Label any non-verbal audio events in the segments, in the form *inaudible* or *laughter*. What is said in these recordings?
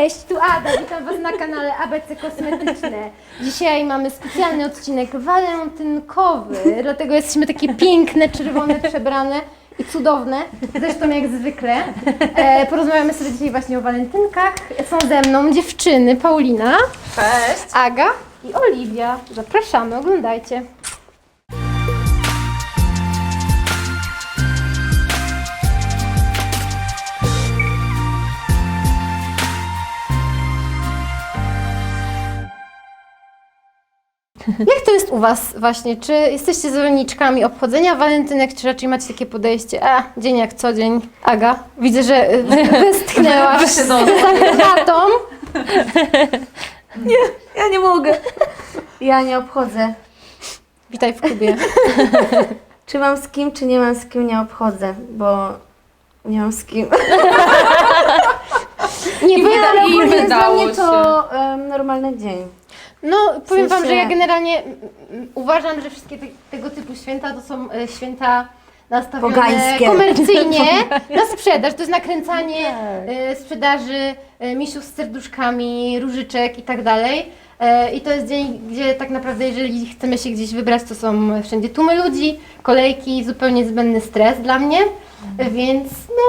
Cześć, tu Ada, witam Was na kanale ABC Kosmetyczne. Dzisiaj mamy specjalny odcinek walentynkowy, dlatego jesteśmy takie piękne, czerwone, przebrane i cudowne, zresztą jak zwykle. E, porozmawiamy sobie dzisiaj właśnie o walentynkach. Są ze mną dziewczyny, Paulina, Cześć! Aga i Oliwia. Zapraszamy, oglądajcie. Jak to jest u Was właśnie? Czy jesteście zwolenniczkami obchodzenia walentynek, czy raczej macie takie podejście, a dzień jak co dzień? Aga, widzę, że *laughs* westchnęłaś z zatratą. Ja nie mogę. Ja nie obchodzę. Witaj w klubie. *laughs* Czy mam z kim, czy nie mam z kim, nie obchodzę, bo nie mam z kim. Nie I wyda- i Ogólnie jest dla wydało mnie to em, normalny dzień. No, powiem Wam, że sensie- ja generalnie mm, mm, uważam, że wszystkie te, tego typu święta to są e, święta nastawione Pogańskie. komercyjnie *laughs* *laughs* na sprzedaż. To jest nakręcanie e, sprzedaży e, misiów z serduszkami, różyczek i tak dalej. E, I to jest dzień, gdzie tak naprawdę, jeżeli chcemy się gdzieś wybrać, to są wszędzie tłumy ludzi, kolejki, zupełnie zbędny stres dla mnie. E, Więc no,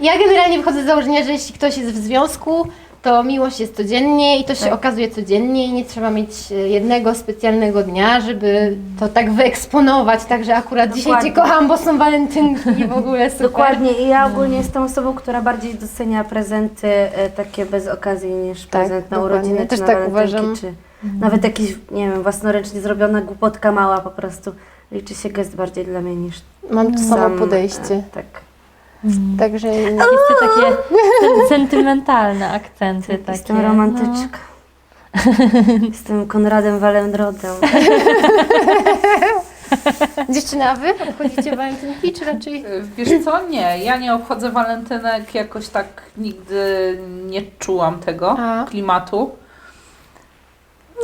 ja generalnie wychodzę z założenia, że jeśli ktoś jest w związku, to miłość jest codziennie i to się Tak. okazuje codziennie i nie trzeba mieć e, jednego specjalnego dnia, żeby to tak wyeksponować, także akurat dzisiaj Cię Dokładnie. kocham, bo są walentynki w ogóle *laughs* super. Dokładnie. I ja ogólnie jestem osobą, która bardziej docenia prezenty e, takie bez okazji niż Tak, prezent na dokładnie. urodziny, Ja czy też na tak uważam. czy nawet jakiś, nie wiem, własnoręcznie zrobiona głupotka mała po prostu. Liczy się gest bardziej dla mnie niż Mam to samo sam, podejście, e, Tak. Także Jest to takie sen- sentymentalne akcenty takie. Jestem romantyczka. Jestem Konradem Walendrodem. *laughs* dziewczyny, a Wy obchodzicie walentynki, czy raczej... Wiesz co? Nie, ja nie obchodzę walentynek, jakoś tak nigdy nie czułam tego A. klimatu.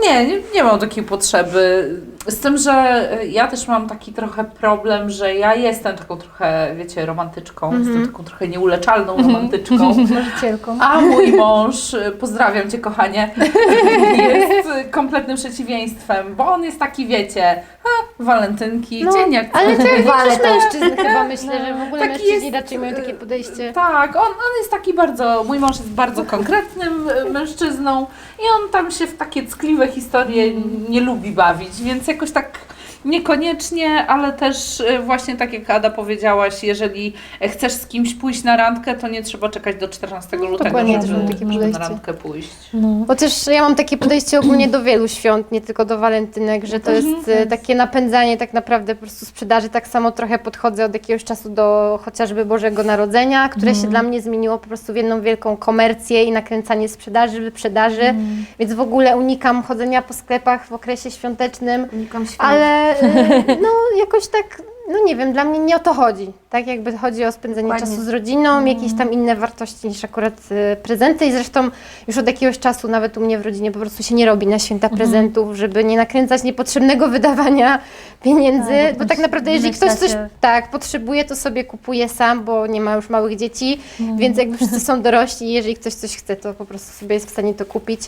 Nie, nie, nie mam takiej potrzeby. Z tym, że ja też mam taki trochę problem, że ja jestem taką trochę, wiecie, romantyczką, Mhm. jestem taką trochę nieuleczalną romantyczką. *laughs* Marzycielką. A mój mąż, y, pozdrawiam cię kochanie, *laughs* jest y, kompletnym przeciwieństwem, bo on jest taki, wiecie, a, walentynki, No, dzień jak Ale to Wale mężczyzn chyba *laughs* myślę, że w ogóle Taki mężczyźni jest, raczej mają takie y, podejście. Tak, on, on jest taki bardzo, mój mąż jest bardzo konkretnym y, mężczyzną i on tam się w takie ckliwe historie nie lubi bawić, więc jakoś tak niekoniecznie, ale też y, właśnie tak jak Ada powiedziałaś, jeżeli chcesz z kimś pójść na randkę, to nie trzeba czekać do 14 lutego, No, dokładnie, żeby, żeby na podejście. randkę pójść. No. Bo też ja mam takie podejście ogólnie do wielu świąt, nie tylko do walentynek, że to jest e, takie napędzanie tak naprawdę po prostu sprzedaży. Tak samo trochę podchodzę od jakiegoś czasu do chociażby Bożego Narodzenia, które się dla mnie zmieniło po prostu w jedną wielką komercję i nakręcanie sprzedaży, wyprzedaży. Więc w ogóle unikam chodzenia po sklepach w okresie świątecznym. Unikam świąt. Ale *laughs* *laughs* no jakoś tak, no nie wiem, dla mnie nie o to chodzi. Tak jakby chodzi o spędzenie czasu z rodziną, jakieś tam inne wartości niż akurat e, prezenty. I zresztą już od jakiegoś czasu nawet u mnie w rodzinie po prostu się nie robi na święta prezentów, żeby nie nakręcać niepotrzebnego *laughs* wydawania pieniędzy, Tak, bo tak naprawdę jeżeli ktoś coś tak potrzebuje, to sobie kupuje sam, bo nie ma już małych dzieci, No. więc jakby wszyscy są dorośli, jeżeli ktoś coś chce, to po prostu sobie jest w stanie to kupić,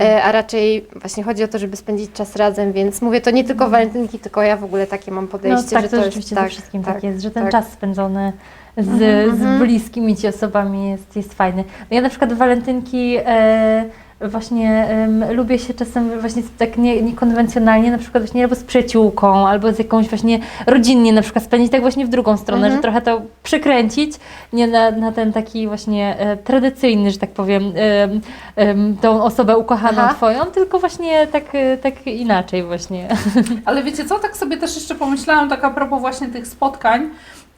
e, a raczej właśnie chodzi o to, żeby spędzić czas razem, więc mówię to nie tylko walentynki, tylko ja w ogóle takie mam No podejście, tak, że to, to rzeczywiście jest ze wszystkim tak, jest, że ten tak. czas spędzony z, Mhm, z bliskimi ci osobami jest, jest fajny. No ja na przykład walentynki e, właśnie em, lubię się czasem właśnie tak nie, niekonwencjonalnie, na przykład właśnie albo z przyjaciółką, albo z jakąś właśnie rodzinnie na przykład spędzić tak właśnie w drugą stronę, Mhm. że trochę to przykręcić, nie na, na ten taki właśnie e, tradycyjny, że tak powiem, em, em, tą osobę ukochaną Aha. twoją, tylko właśnie tak, e, tak inaczej właśnie. *laughs* Ale wiecie co, tak sobie też jeszcze pomyślałam, tak a propos właśnie tych spotkań,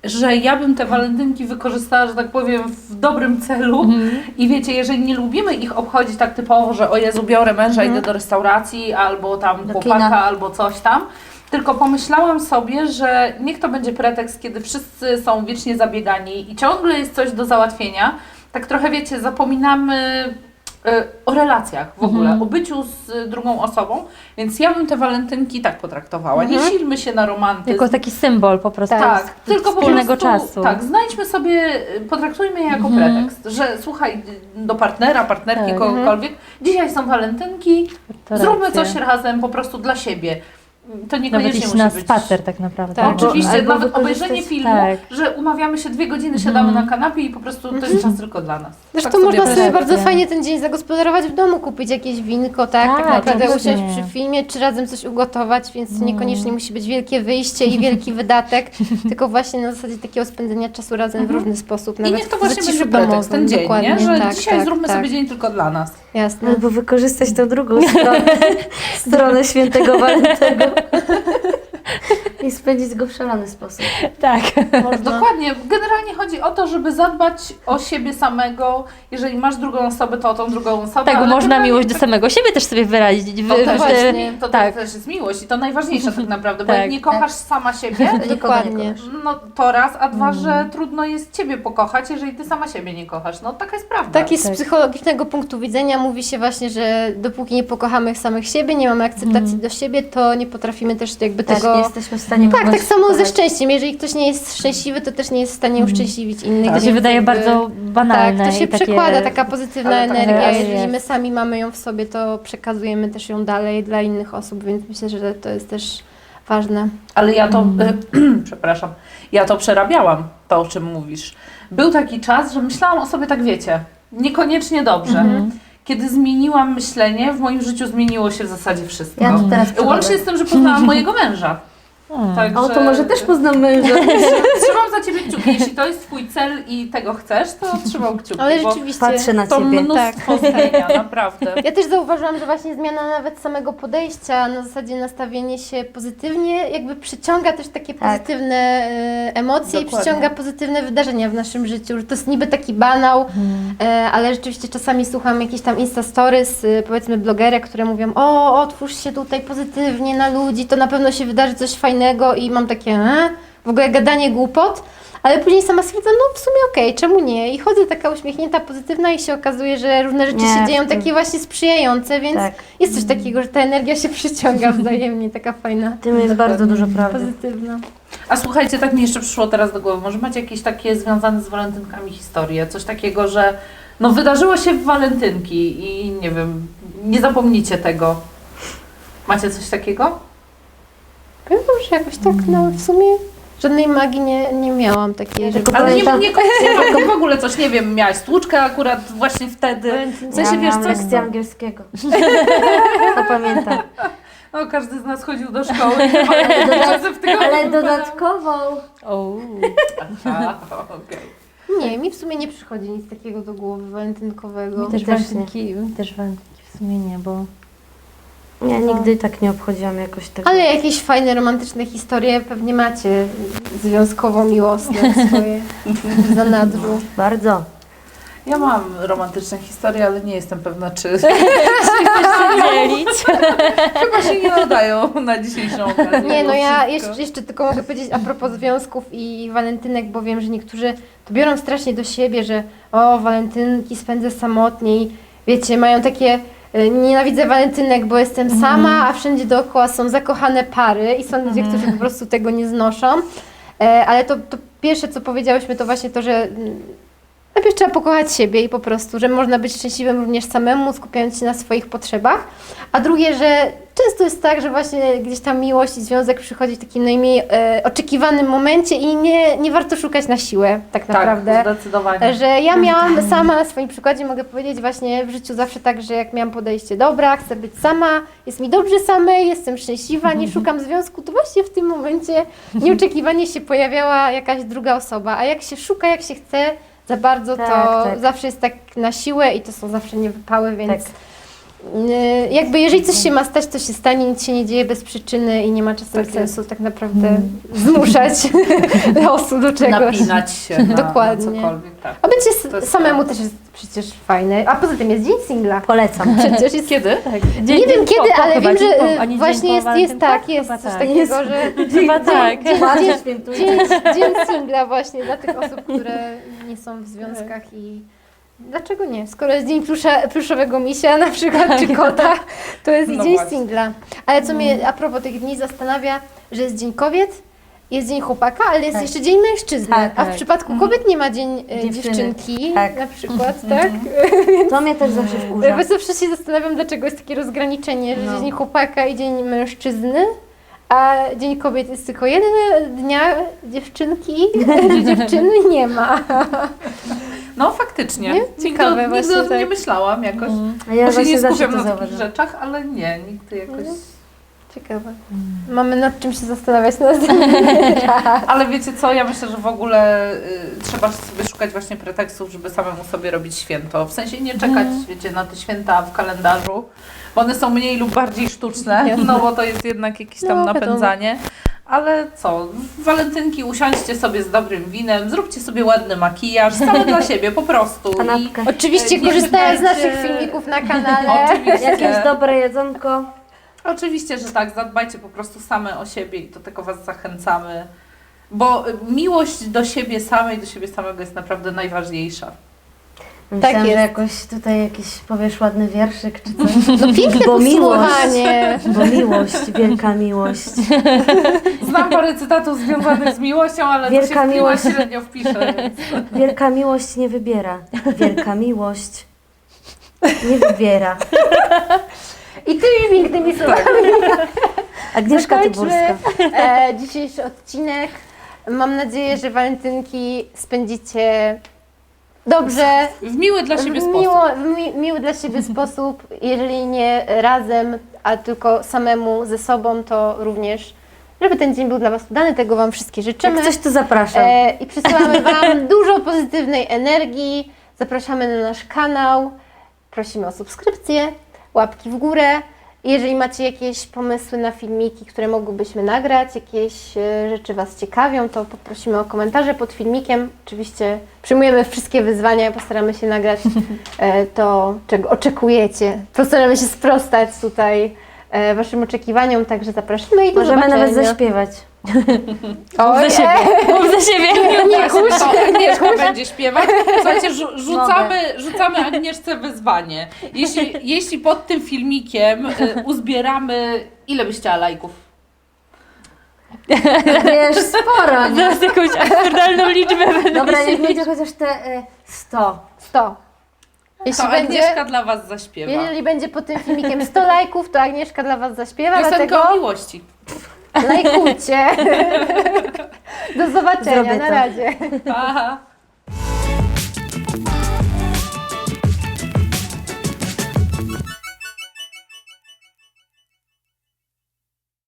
że ja bym te walentynki wykorzystała, że tak powiem, w dobrym celu. I wiecie, jeżeli nie lubimy ich obchodzić tak typowo, że o Jezu, biorę męża, idę do restauracji, albo tam Do chłopaka, kina. albo coś tam, tylko pomyślałam sobie, że niech to będzie pretekst, kiedy wszyscy są wiecznie zabiegani i ciągle jest coś do załatwienia. Tak trochę, wiecie, zapominamy o relacjach w ogóle, Mhm. o byciu z drugą osobą, więc ja bym te walentynki tak potraktowała. Nie silmy się na romantyzm. Jako taki symbol po prostu. Tak. Tylko po wspólnego prostu, czasu. Tak, znajdźmy sobie, potraktujmy je jako Mhm. pretekst, że słuchaj, do partnera, partnerki, Tak. kogokolwiek, dzisiaj są walentynki, To zróbmy racja. coś razem po prostu dla siebie. To niekoniecznie musi na być... spacer tak naprawdę. Tak. Oczywiście, Albo nawet obejrzenie filmu, tak. że umawiamy się dwie godziny, siadamy Mhm. na kanapie i po prostu to jest czas tylko dla nas. Zresztą Tak można sobie bardzo fajnie ten dzień zagospodarować w domu, kupić jakieś winko, tak, tak, Tak, naprawdę usiąść przy filmie, czy razem coś ugotować, więc to niekoniecznie musi być wielkie wyjście i wielki *laughs* wydatek, tylko właśnie na zasadzie takiego spędzenia czasu razem w różny sposób, I nawet niech to właśnie będzie pretekst, ten dzień, dokładnie, nie? że tak, dzisiaj tak, zróbmy tak, sobie dzień tylko dla nas. Jasne. Albo wykorzystać tą drugą stronę, *laughs* stronę świętego Walentego *laughs* i spędzić go w szalony sposób. *laughs* Tak. Można. Dokładnie. Generalnie chodzi o to, żeby zadbać o siebie samego. Jeżeli masz drugą osobę, to o tą drugą osobę. Tak, bo można generalnie miłość do samego siebie też sobie wyrazić. Wy, To, też wy- właśnie. to tak. też jest miłość i to najważniejsze tak naprawdę, bo *laughs* Tak, jak nie kochasz sama siebie, *laughs* Dokładnie. no to raz, a dwa, Mm. że trudno jest Ciebie pokochać, jeżeli Ty sama siebie nie kochasz. No taka jest prawda. Tak jest z Tak. psychologicznego punktu widzenia. Mówi się właśnie, że dopóki nie pokochamy samych siebie, nie mamy akceptacji Mhm. do siebie, to nie potrafimy też jakby Też tego... nie jesteśmy w stanie Tak, kogoś tak samo ze szczęściem. Jeżeli ktoś nie jest szczęśliwy, to też nie jest w stanie uszczęśliwić innych. Tak. To się więc wydaje jakby- bardzo banalne. Tak, to się i takie... przekłada, taka pozytywna Ale tak energia. jest. Jeżeli my sami mamy ją w sobie, to przekazujemy też ją dalej dla innych osób, więc myślę, że to jest też ważne. Ale ja to, Mm. *clears throat* przepraszam, ja to przerabiałam, to o czym mówisz. Był taki czas, że myślałam o sobie tak, wiecie, niekoniecznie dobrze. Mhm. Kiedy zmieniłam myślenie, w moim życiu zmieniło się w zasadzie wszystko. Ja to teraz Łącznie z tym, że poznałam mojego męża. Hmm. Także O, to może też poznam męża. *laughs* Trzymam za Ciebie kciuki. Jeśli to jest Twój cel i tego chcesz, to trzymam kciuki, Ale bo rzeczywiście. Patrzę na to ciebie. mnóstwo zmienia, naprawdę. Ja też zauważyłam, że właśnie zmiana nawet samego podejścia, na zasadzie nastawienie się pozytywnie, jakby przyciąga też takie Tak. pozytywne e, emocje i Dokładnie. przyciąga pozytywne wydarzenia w naszym życiu. Że to jest niby taki banał, e, ale rzeczywiście czasami słucham jakichś tam Insta Stories, e, powiedzmy blogerek, które mówią, o, otwórz się tutaj pozytywnie na ludzi, to na pewno się wydarzy coś fajnego i mam takie, e? w ogóle gadanie głupot. Ale później sama stwierdzam, no w sumie okej, czemu nie? I chodzę taka uśmiechnięta, pozytywna i się okazuje, że różne rzeczy Nie, się w dzieją tym- takie właśnie sprzyjające, więc Tak. jest coś takiego, że ta energia się *laughs* przyciąga *laughs* wzajemnie, taka fajna, W tym jest bardzo dużo prawdy. pozytywna. A słuchajcie, tak mi jeszcze przyszło teraz do głowy. Może macie jakieś takie związane z walentynkami historie? Coś takiego, że no wydarzyło się w walentynki i nie wiem, nie zapomnicie tego. Macie coś takiego? Jakoś tak, no w sumie żadnej magii nie, nie miałam takiej, żeby... Ale nie, Pamiętam- nie koniecznie, tylko w ogóle coś, nie wiem, miałaś stłuczkę akurat właśnie wtedy. W sensie, ja wiesz, miałam coś, lekcję angielskiego. To pamiętam. no każdy z nas chodził do szkoły i *laughs* nie ma razy w tygodniu. Ale dodatkowo O. Aha, okej. Nie, mi w sumie nie przychodzi nic takiego do głowy walentynkowego. Mi też też nie. walentynki, mi też walentynki w sumie nie, bo ja nigdy tak nie obchodziłam jakoś tego. Ale jakieś fajne, romantyczne historie pewnie macie związkowo-miłosne swoje *laughs* w zanadrzu. Bardzo. Ja mam romantyczne historie, ale nie jestem pewna, czy *laughs* dzielić. *laughs* chyba się nie nadają na dzisiejszą okazję. Nie, no ja jeszcze, jeszcze tylko mogę powiedzieć a propos związków i walentynek, bo wiem, że niektórzy to biorą strasznie do siebie, że o, walentynki spędzę samotnie i wiecie, mają takie nienawidzę walentynek, bo jestem sama, a wszędzie dookoła są zakochane pary i są ludzie, którzy po prostu tego nie znoszą. E, Ale to, to pierwsze, co powiedziałyśmy, to właśnie to, że mm, najpierw trzeba pokochać siebie i po prostu, że można być szczęśliwym również samemu, skupiając się na swoich potrzebach. A drugie, że często jest tak, że właśnie gdzieś tam miłość i związek przychodzi w takim najmniej e, oczekiwanym momencie i nie, nie warto szukać na siłę, tak Tak, naprawdę. zdecydowanie. Że ja miałam sama na swoim przykładzie, mogę powiedzieć właśnie w życiu zawsze tak, że jak miałam podejście, dobra, chcę być sama, jest mi dobrze samej, jestem szczęśliwa, nie szukam związku, to właśnie w tym momencie nieoczekiwanie się pojawiała jakaś druga osoba, a jak się szuka, jak się chce za bardzo, to Tak, tak. zawsze jest tak na siłę i to są zawsze niewypały, więc Tak. Y, jakby jeżeli coś się ma stać, to się stanie, nic się nie dzieje bez przyczyny i nie ma czasem Tak sensu tak naprawdę zmuszać *laughs* losu do czegoś. Napinać się na, Dokładnie. na cokolwiek. Tak. A bycie samemu prawda. też jest przecież fajne. A poza tym jest dzień singla. Polecam. *laughs* Przecież jest. Kiedy? Tak. nie wiem kiedy, ale wiem, dzień że po- dzień właśnie jest, jest tak, jest coś tak. takiego, że Chyba tak. Bardzo świętuję. dzień, dzień singla właśnie dla tych osób, które nie są w związkach i Dlaczego nie? Skoro jest dzień plusza, pluszowego misia na przykład, czy *laughs* kota, to jest i No dzień właśnie. singla. Ale co mnie a propos tych dni zastanawia, że jest dzień kobiet, jest dzień chłopaka, ale jest Tak. jeszcze dzień mężczyzny. Tak, a w tak. przypadku kobiet nie ma dzień e, Dziewczyny. dziewczynki Tak. na przykład, tak? *laughs* To mnie też zawsze wkurza. Jakby zawsze się zastanawiam, dlaczego jest takie rozgraniczenie, że No. dzień chłopaka i dzień mężczyzny, a dzień kobiet jest tylko jeden dnia dziewczynki, *laughs* dziewczyny nie ma. No faktycznie. Nie? Nigdy, Ciekawe nigdy właśnie, o tym nie tak. myślałam jakoś. A ja właśnie nie skupiam na takich rzeczach, ale nie, nigdy jakoś... Ciekawe. Mamy nad czym się zastanawiać na raz. *laughs* Ale wiecie co, ja myślę, że w ogóle y, trzeba sobie szukać właśnie pretekstów, żeby samemu sobie robić święto. W sensie nie czekać, wiecie, na te święta w kalendarzu, bo one są mniej lub bardziej sztuczne, *laughs* no bo to jest jednak jakieś tam No, wiadomo. napędzanie. Ale co, w walentynki usiądźcie sobie z dobrym winem, zróbcie sobie ładny makijaż, same dla *laughs* siebie po prostu. I Kanapkę. Oczywiście Nie korzystając z naszych filmików na kanale. Oczywiście. Jakieś dobre jedzonko. Oczywiście, że tak, zadbajcie po prostu same o siebie i do tego Was zachęcamy. Bo miłość do siebie samej, do siebie samego jest naprawdę najważniejsza. Myślałam, jest. że jakoś tutaj jakiś powiesz ładny wierszyk czy coś. *laughs* No piękne Bo miłość. podsumowanie. Bo miłość, wielka miłość. *laughs* Znam parę cytatów związanych z miłością, ale Wielka to się w miłość. miłość średnio wpisze. Więc... Wielka miłość nie wybiera. Wielka miłość nie wybiera. I tymi pięknymi *laughs* słowami Agnieszka Tyburska. e, dzisiejszy odcinek. Mam nadzieję, że walentynki spędzicie dobrze, W miły dla siebie w, sposób. miło, w mi, miły dla siebie sposób. Jeżeli nie razem, a tylko samemu ze sobą, to również, żeby ten dzień był dla Was udany. Tego Wam wszystkie życzymy. Jak coś to zapraszam. E, I przesyłamy Wam *laughs* dużo pozytywnej energii. Zapraszamy na nasz kanał. Prosimy o subskrypcję, łapki w górę. Jeżeli macie jakieś pomysły na filmiki, które mogłybyśmy nagrać, jakieś e, rzeczy Was ciekawią, to poprosimy o komentarze pod filmikiem. Oczywiście przyjmujemy wszystkie wyzwania, postaramy się nagrać *laughs* e, to, czego oczekujecie. Postaramy się sprostać tutaj e, Waszym oczekiwaniom, także zapraszamy i do Możemy nawet zobaczenia. Oj, Za siebie. Mów za siebie. nie. To Agnieszka będzie śpiewać. Słuchajcie, rzu- rzucamy, rzucamy Agnieszce wyzwanie. Jeśli, jeśli pod tym filmikiem y, uzbieramy, ile byś chciała lajków? Wiesz, sporo. Nie? Zaraz jakąś absurdalną liczbę będę Dobra, niech będzie chociaż te e, 100. 100. Jeśli To będzie, Agnieszka dla Was zaśpiewa. jeżeli będzie pod tym filmikiem 100 lajków, to Agnieszka dla Was zaśpiewa, Piosenka dlatego o miłości. Lajkujcie. *laughs* Do zobaczenia, Zrobię na to. razie. Aha.